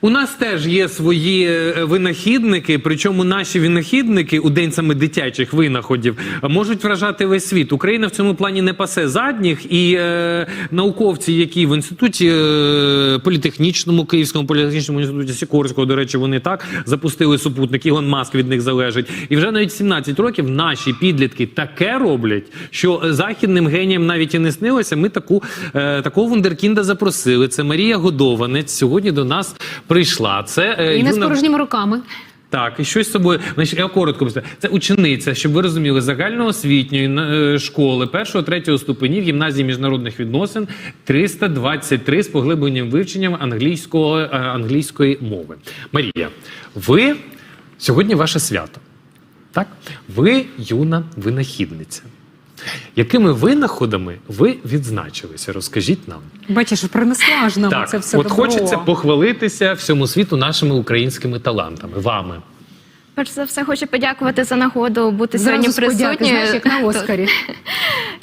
У нас теж є свої е, винахідники, причому наші винахідники у день саме дитячих винаходів можуть вражати весь світ. Україна в цьому плані не пасе задніх, і е, науковці, які в інституті е, політехнічному, Київському політехнічному інституті Сікорського, до речі, вони так запустили супутник. Ілон Маск від них залежить. І вже навіть 17 років наші підлітки таке роблять, що західним геніям навіть і не снилося. Ми таку е, такого вундеркінда запросили. Це Марія Годованець. Сьогодні до нас прийшла. Це е, І не з юна- порожніми руками. так, і щось з собою. Значить, я коротко. Це учениця, щоб ви розуміли, загальноосвітньої е, школи першого третього ступенів гімназії міжнародних відносин 323 з поглибленням вивченням англійського е, англійської мови. Марія, ви сьогодні ваше свято. Так, ви юна винахідниця. Якими винаходами ви відзначилися? Розкажіть нам. Бачиш, принесла аж нам так, це все от добро. хочеться похвалитися всьому світу нашими українськими талантами. Вами. Перш за все, хочу подякувати за нагоду бути Зразу сьогодні присутньою. знаєш, як на. Оскарі.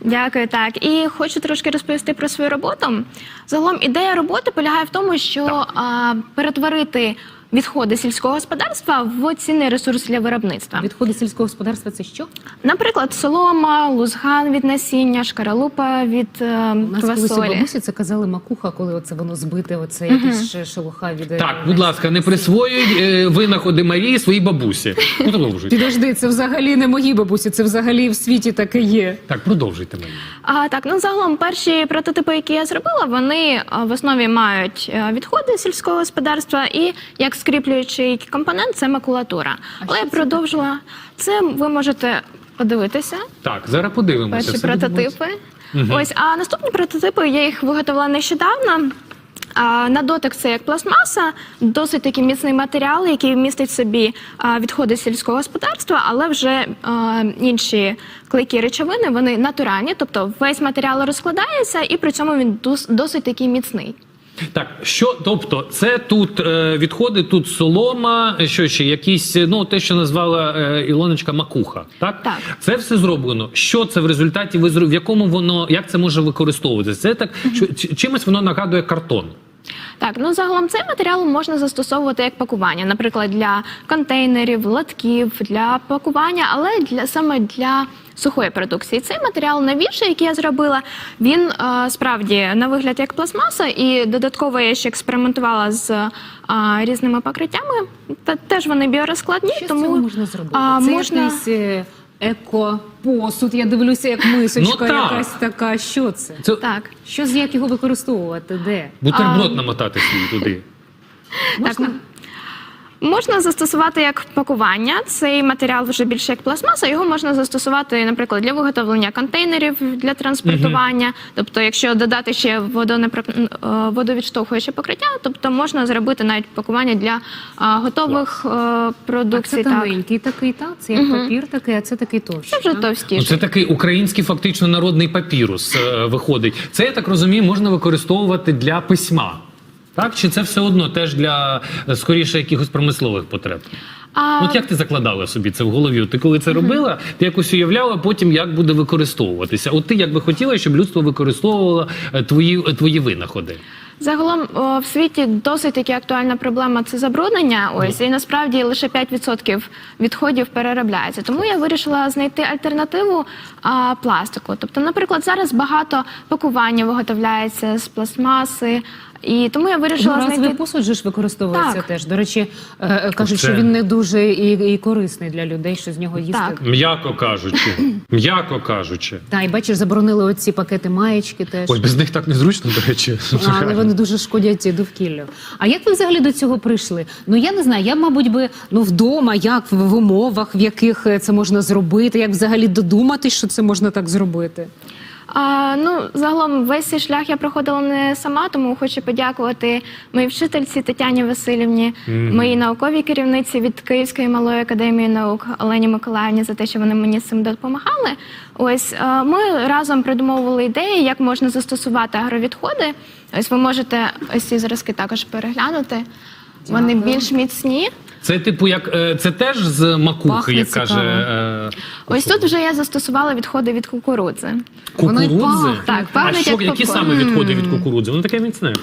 Дякую, так. І хочу трошки розповісти про свою роботу. Загалом ідея роботи полягає в тому, що а, перетворити відходи сільського господарства в цінний ресурс для виробництва. Відходи сільського господарства це що? Наприклад, солома, лузган від насіння, шкаралупа від е, У нас колись у квасолі. бабусі це казали макуха, коли оце воно збите, оце якась ще шелуха від е, Так, будь ласка, не присвоюй е, винаходи Марії своїй бабусі. Продовжуйте. Підожди, це взагалі не мої бабусі, це взагалі в світі таке є. Так, продовжуйте Марія. А, так, ну загалом перші прототипи, які я зробила, вони а, в основі мають е, відходи сільського господарства і як скріплюючий компонент це макулатура. Але я продовжила це. Ви можете подивитися. Так, зараз подивимося. Перші прототипи. Ось, а наступні прототипи я їх виготовила нещодавно. А, на дотик це як пластмаса, досить такий міцний матеріал, який містить в собі а, відходи сільського господарства, але вже а, інші клейкі речовини, вони натуральні, тобто весь матеріал розкладається, і при цьому він досить такий міцний. Так, що, тобто, це тут е, відходи, тут солома, що ще якісь, ну те, що назвала е, Ілоночка макуха. Так? Так. це все зроблено. Що це в результаті ви в якому воно як це може використовуватися? Це так, що, чимось воно нагадує картон. Так, ну загалом цей матеріал можна застосовувати як пакування, наприклад, для контейнерів, лотків, для пакування, але для саме для сухої продукції. Цей матеріал новіший, який я зробила, він е, справді на вигляд як пластмаса, і додатково я ще експериментувала з е, різними покриттями. Та теж вони біорозкладні, Що з тому цього можна зробити? а, це можна- якийсь е, еко-посуд, я дивлюся, як мисочка Ну, так. якась така. Що це? Це так. Що з як його використовувати? Де? бутерброд намотати свій туди. Можна? Можна застосувати як пакування. Цей матеріал вже більше як пластмаса. Його можна застосувати, наприклад, для виготовлення контейнерів для транспортування. Тобто, якщо додати ще водонепро- е, водовідштовхуюче покриття, тобто можна зробити навіть пакування для е, готових е, А продукцій. це Так, тоненький такий, так? Це як папір такий, а це такий це вже так? Ну, товстіше. це такий український фактично народний папірус е, виходить. Це я так розумію, можна використовувати для письма. Так, чи це все одно теж для е, скоріше якихось промислових потреб? А, От як ти закладала собі це в голові? Ти коли це робила, ти якось уявляла потім, як буде використовуватися. От ти як би хотіла, щоб людство використовувало е, твої, е, твої винаходи. Загалом о, в світі досить таки актуальна проблема це забруднення. Ось і насправді лише 5% відходів переробляється. Тому я вирішила знайти альтернативу а, пластику. Тобто, наприклад, зараз багато пакування виготовляється з пластмаси, і тому я вирішила Одноразовий знайти посуд же ж використовується Так. теж. До речі, е, е, кажуть, Оце. що він не дуже і, і корисний для людей, що з нього їсти. Так. М'яко кажучи, м'яко кажучи. Та, і бачиш, заборонили оці пакети маєчки теж. Ой, без них так незручно, до речі. Але вони дуже шкодять довкіллю. А як ви взагалі до цього прийшли? Ну я не знаю. Я, мабуть, би ну вдома, як в, умовах, в яких е, це можна зробити, як взагалі додуматись, що це можна так зробити. А, ну, загалом весь цей шлях я проходила не сама, тому хочу подякувати моїй вчительці Тетяні Васильівні, моїй науковій керівниці від Київської малої академії наук Олені Миколаївні за те, що вони мені з цим допомагали. Ось е, ми разом придумовували ідеї, як можна застосувати агровідходи. Ось ви можете ось ці зразки також переглянути. Вони більш міцні. Це типу, як е, це теж з макухи, Пахне як каже цікаво. е, Ось тут вже я застосувала відходи від кукурудзи. Воно й кукурудзи? пахне. Так, А пахнуть що, як які попкорн. саме відходи від кукурудзи? Воно таке міцне.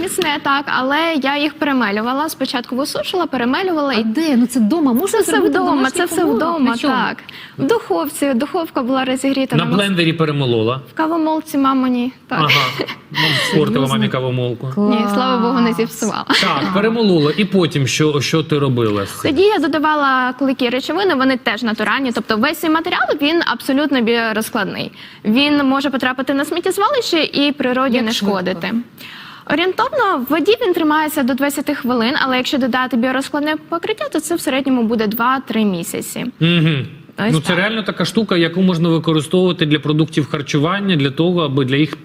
Міцне так, але я їх перемелювала. Спочатку висушила, перемелювала А і де? Ну це вдома. Можна це все зробити вдома. Це все вдома. При чому? Так в духовці. Духовка була розігріта На мас- блендері перемолола. в кавомолці мамині. Так Ага. Ну, Спортила мамі кавомолку. ні, слава Богу, не Клас. зіпсувала. Так, перемолола. І потім що, що ти робила? з цим? Тоді я додавала клейкі речовини, вони теж натуральні. Тобто весь цей матеріал він абсолютно біорозкладний. Він може потрапити на сміттєзвалище і природі Як не швидко? шкодити. Орієнтовно в воді він тримається до 20 хвилин, але якщо додати біорозкладне покриття, то це в середньому буде 2-3 місяці. Угу. Ось Ну, це так. реально така штука, яку можна використовувати для продуктів харчування, для того, аби для їх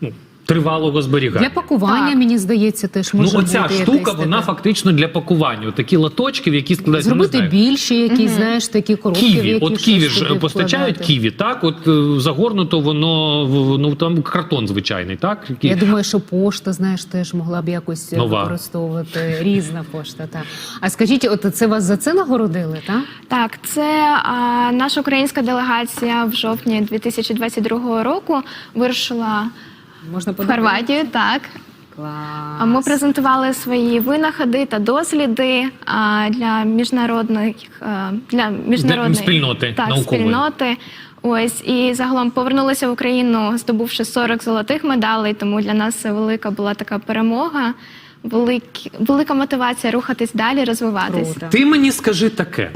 ну, тривалого зберігання. Для пакування, Так. мені здається, теж Ну, може оця бути штука, якась вона така. фактично для пакування. Такі латочки, в які складаються. ну, не Зробити знаю, більше, якісь, знаєш, такі коробки, Ківі, які от ківі ж постачають вкладати. ківі, так? От е, загорнуто воно в ну там картон звичайний, так? Який- Я думаю, що пошта, знаєш, теж могла б якось е, Нова. використовувати різна пошта. Так. А скажіть, от це вас за це нагородили, так? Так, це а, наша українська делегація в жовтні 2022 року вирушила Можна в Хорватію. Так, Клас. Ми презентували свої винаходи та досліди а, для міжнародних а, для міжнародної спільноти так, наукової. спільноти. Ось і загалом повернулися в Україну, здобувши 40 золотих медалей. Тому для нас це велика була така перемога, великі, велика мотивація рухатись далі, розвиватись. Круто. Ти мені скажи таке: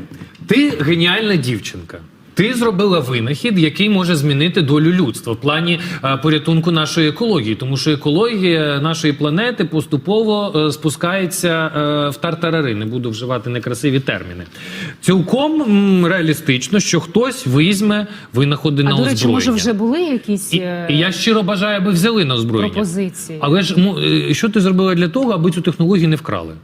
ти геніальна дівчинка. Ти зробила винахід, який може змінити долю людства в плані е, порятунку нашої екології, тому що екологія нашої планети поступово е, спускається е, в тартарари. Не буду вживати некрасиві терміни. Цілком м, реалістично, що хтось візьме винаходи на А до речі, озброєння. може вже були якісь і, е, і я щиро бажаю, аби взяли на озброєння. пропозиції? Але ж м, е, що ти зробила для того, аби цю технологію не вкрали?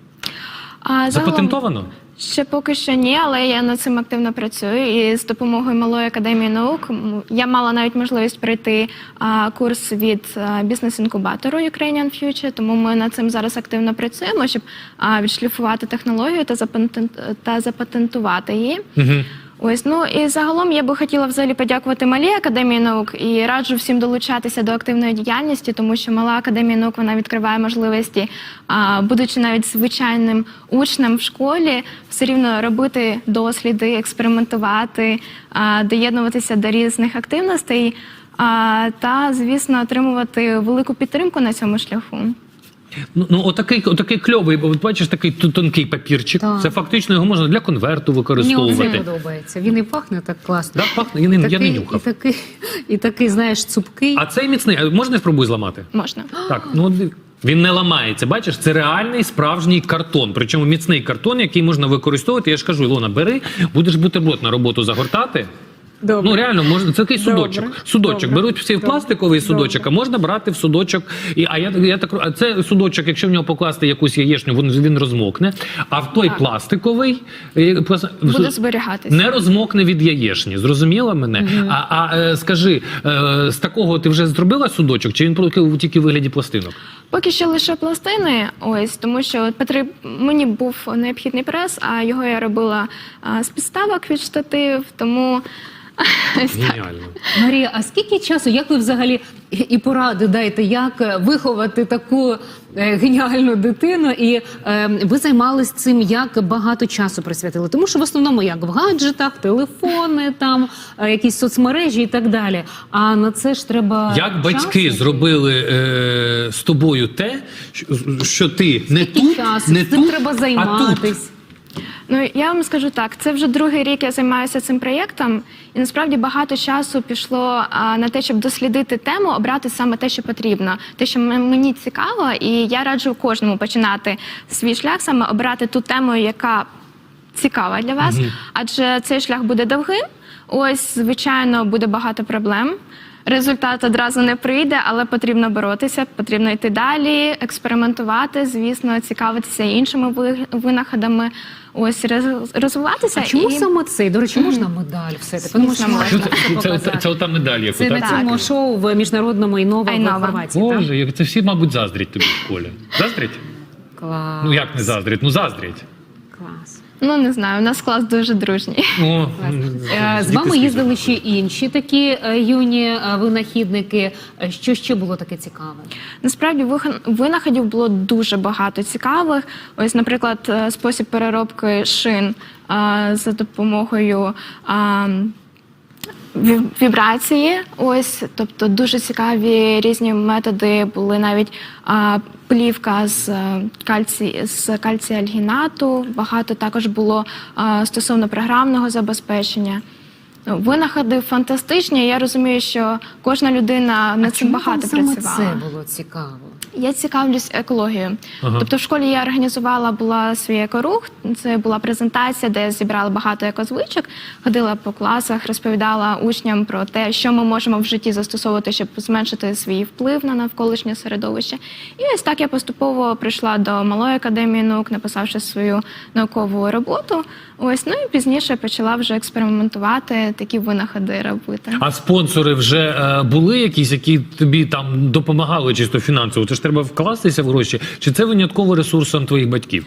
А загалом- Запатентовано? Ще поки що ні, але я над цим активно працюю. І з допомогою малої академії наук я мала навіть можливість пройти а, курс від бізнес-інкубатору Ukrainian Future, тому ми над цим зараз активно працюємо, щоб а, відшліфувати технологію та, запатент, та запатентувати її. Угу. Ось ну і загалом я би хотіла взагалі подякувати малій академії наук і раджу всім долучатися до активної діяльності, тому що мала академія наук вона відкриває можливості, а, будучи навіть звичайним учнем в школі, все рівно робити досліди, експериментувати, а, доєднуватися до різних активностей. А, та, звісно, отримувати велику підтримку на цьому шляху. Ну, ну отакий, отакий кльовий, бо от бачиш такий тонкий папірчик. Так. Це фактично його можна для конверту Мені оце використовувати. подобається. Він і пахне так класно. Да, пахне, я не, я не і такий, і такий, знаєш, цупкий. А цей міцний, а можна я спробую зламати? Можна. Так, ну от він не ламається. Бачиш, це реальний справжній картон. Причому міцний картон, який можна використовувати. Я ж кажу, Ілона, бери, будеш бутерброд на роботу загортати. Добре. Ну реально можна це такий Добре. судочок. Судочок Добре. беруть всі в Добре. пластиковий судочок, а можна брати в судочок. І а я я так а це судочок, якщо в нього покласти якусь яєчню, він він розмокне. А в той Так. пластиковий е, пласт- Буде зберігатися. не розмокне від яєчні. Зрозуміла мене? А, а е, скажи, е, з такого ти вже зробила судочок, чи він тільки- тільки в вигляді пластинок? Поки що лише пластини, ось тому що потріб... мені був необхідний прес, а його я робила з підставок від штатив, тому. Геніально. Марія, а скільки часу, як ви взагалі і поради дайте, як е, виховати таку е, геніальну дитину? І е, ви займались цим, як багато часу присвятили? Тому що в основному як в гаджетах, телефони, там е, якісь соцмережі і так далі. А на це ж треба Як батьки зробили е, з тобою те, що, ти не Скільки тут, часу? не тут, треба а тут. Ну я вам скажу так, це вже другий рік я займаюся цим проєктом, і насправді багато часу пішло а, на те, щоб дослідити тему, обрати саме те, що потрібно, те, що мені цікаво, і я раджу кожному починати свій шлях, саме обрати ту тему, яка цікава для вас, адже цей шлях буде довгим. Ось, звичайно, буде багато проблем. Результат одразу не прийде, але потрібно боротися, потрібно йти далі, експериментувати, звісно, цікавитися іншими ви- винаходами, ось розвиватися. А чому і... саме цей? До речі, можна медаль все-таки? Тому що можна це, це, це, це, ота медаль, яку Це так? на цьому шоу в міжнародному Інова в Хорватії. Боже, як це всі, мабуть, заздрять тобі в школі. Заздрять? Клас. Ну як не заздрять? Ну заздрять. Ну не знаю, у нас клас дуже дружній. О, Е, З вами їздили ще інші такі е, юні е, винахідники. Е, Що ще було таке цікаве? Насправді вихан- винаходів було дуже багато цікавих. Ось, наприклад, е, спосіб переробки шин е, за допомогою. Вібрації, ось, тобто дуже цікаві різні методи були навіть а, плівка з е, кальці з кальціальгінату. Багато також було а, стосовно програмного забезпечення. Винаходи фантастичні. Я розумію, що кожна людина над цим багато працювала. це було цікаво? Я цікавлюсь екологією. Ага. Тобто в школі я організувала була свій екорух. Це була презентація, де я зібрала багато екозвичок, ходила по класах, розповідала учням про те, що ми можемо в житті застосовувати, щоб зменшити свій вплив на навколишнє середовище. І ось так я поступово прийшла до малої академії наук, написавши свою наукову роботу. Ось ну і пізніше почала вже експериментувати, такі винаходи робити. А спонсори вже е, були якісь, які тобі там допомагали чисто фінансово? Це ж треба вкластися в гроші, чи це винятково ресурсом твоїх батьків?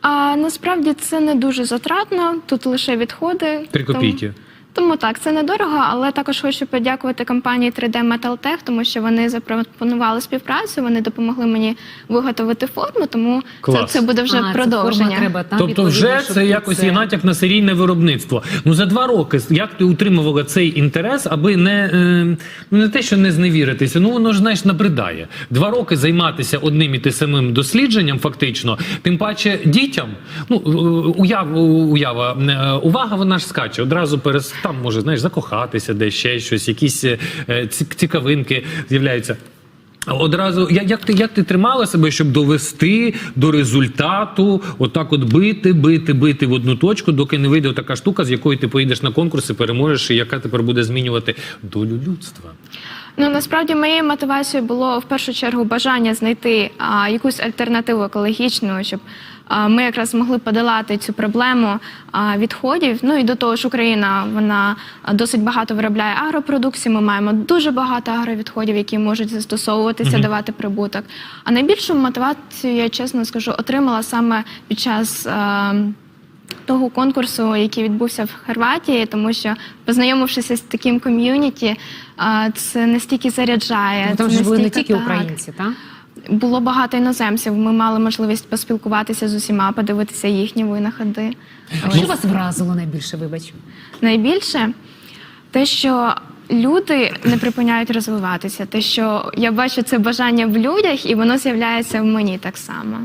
А насправді це не дуже затратно. Тут лише відходи. Три копійки. Тому так, це недорого, але також хочу подякувати компанії 3D Metal Tech, тому що вони запропонували співпрацю, вони допомогли мені виготовити форму, тому це, Клас. це буде вже А, це продовження. треба, так, тобто, відповідно, вже щоб це якось є натяк на серійне виробництво. Ну за два роки як ти утримувала цей інтерес, аби не е, ну не те, що не зневіритися, ну воно ж знаєш набридає. Два роки займатися одним і те самим дослідженням, фактично, тим паче дітям. Ну е, уяв, уява, е, увага, вона ж скаче. Одразу перес там може знаєш закохатися, де ще щось, якісь е, цікавинки з'являються. Одразу як, як ти як ти тримала себе, щоб довести до результату, отак, от бити, бити, бити в одну точку, доки не вийде така штука, з якої ти поїдеш на конкурси, переможеш, і яка тепер буде змінювати долю людства. Ну насправді моєю мотивацією було в першу чергу бажання знайти а, якусь альтернативу екологічну, щоб ми якраз змогли подолати цю проблему відходів. Ну і до того ж, Україна вона досить багато виробляє агропродукції. Ми маємо дуже багато агровідходів, які можуть застосовуватися, давати прибуток. А найбільшу мотивацію, я чесно скажу, отримала саме під час. того конкурсу, який відбувся в Хорватії, тому що познайомившися з таким ком'юніті, це настільки заряджає. Ну, там це ж були не тільки так. українці, так? Було багато іноземців. Ми мали можливість поспілкуватися з усіма, подивитися їхні винаходи. А що вас вразило найбільше, вибач? Найбільше те, що люди не припиняють розвиватися, те, що я бачу це бажання в людях, і воно з'являється в мені так само.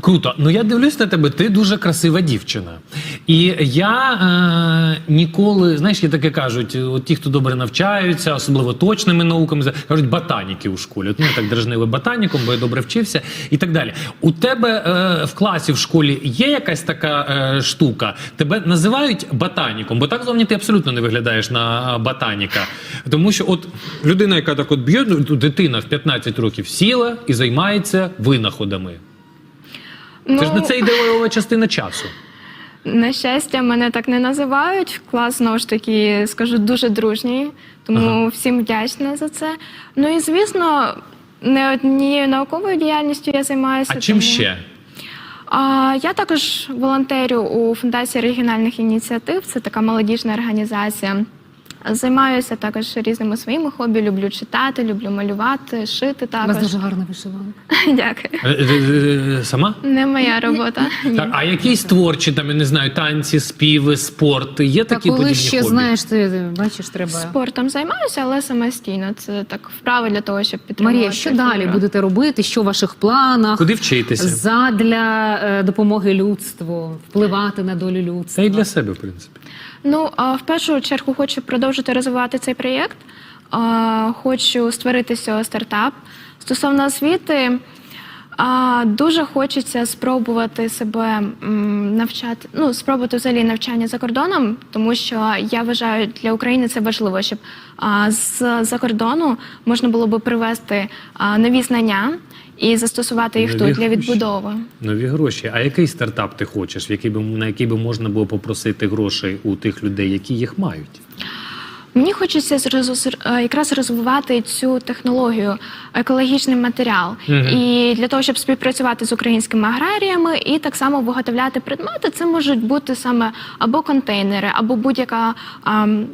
Круто. Ну я дивлюсь на тебе, ти дуже красива дівчина. І я е, ніколи, знаєш, є таке кажуть, от ті, хто добре навчаються, особливо точними науками, кажуть ботаніки у школі. От мене так дражнили ботаніком, бо я добре вчився і так далі. У тебе е, в класі в школі є якась така е, штука? Тебе називають ботаніком, бо так зовні ти абсолютно не виглядаєш на ботаніка. Тому що от людина, яка так от б'є, ну, дитина в 15 років сіла і займається винаходами. Це ж Ну, не це ідеова частина часу. На щастя, мене так не називають. Клас знову ж таки, скажу, дуже дружній, тому Ага. всім вдячна за це. Ну і звісно, не однією науковою діяльністю я займаюся. А чим тому- ще? А, я також волонтерю у фундації регіональних ініціатив. Це така молодіжна організація. Займаюся також різними своїми хобі. Люблю читати, люблю малювати, шити У вас дуже гарна вишиванка. Дякую. Е, е, е, Сама? Не моя робота. Ні. Так, а якісь творчі, там, я не знаю, танці, співи, спорт, є Та такі коли подібні ще хобі? знаєш, ти бачиш, треба. Спортом займаюся, але самостійно. Це так вправи для того, щоб підтримувати. Марія, що далі будете робити? Що в ваших планах? Куди вчитися? Задля е, допомоги людству, впливати на долю Та людства. й для себе, в принципі. Ну, а, в першу чергу хочу продовжити розвивати цей проєкт. Хочу створити з цього стартап. Стосовно освіти, дуже хочеться спробувати себе навчати, ну, спробувати взагалі навчання за кордоном, тому що я вважаю, для України це важливо, щоб з-за кордону можна було би привезти а, нові знання і застосувати їх Нові тут для відбудови. Нові гроші. А який стартап ти хочеш, в який би, на який би можна було попросити грошей у тих людей, які їх мають? Мені хочеться е, якраз розвивати цю технологію, екологічний матеріал, Мгм. і для того, щоб співпрацювати з українськими аграріями, і так само виготовляти предмети. Це можуть бути саме або контейнери, або будь-яка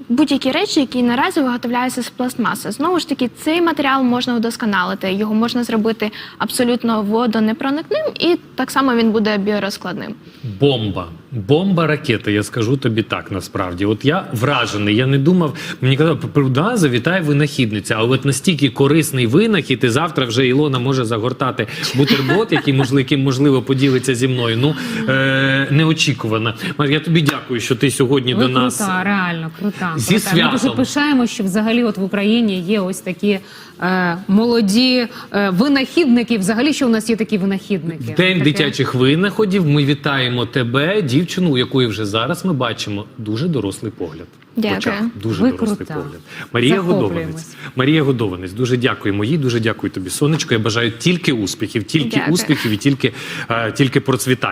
будь-які речі, які наразі виготовляються з пластмаси. Знову ж таки, цей матеріал можна удосконалити. Його можна зробити абсолютно водонепроникним, і так само він буде біорозкладним. Бомба. Бомба ракета, я скажу тобі так насправді. От я вражений. Я не думав, мені казали, да, завітає винахідниця. А от настільки корисний винахід, і завтра вже Ілона може загортати бутерброд, який можливо, можливо поділиться зі мною. Ну е, неочікувано. Я тобі дякую, що ти сьогодні Ви до нас. крута, реально крута. Зі крута. Ми дуже пишаємо, що взагалі от в Україні є ось такі молоді е, винахідники. Взагалі, що у нас є такі винахідники. День Таке. дитячих винаходів. Ми вітаємо тебе, дівчину, у якої вже зараз ми бачимо дуже дорослий погляд. Дякую. очах. Дуже Ви дорослий крута. погляд. Марія Годованець. Марія Годованець. Дуже дякуємо їй. Дуже дякую тобі, сонечко. Я бажаю тільки успіхів, тільки Дякую. успіхів і тільки, е, тільки процвітання.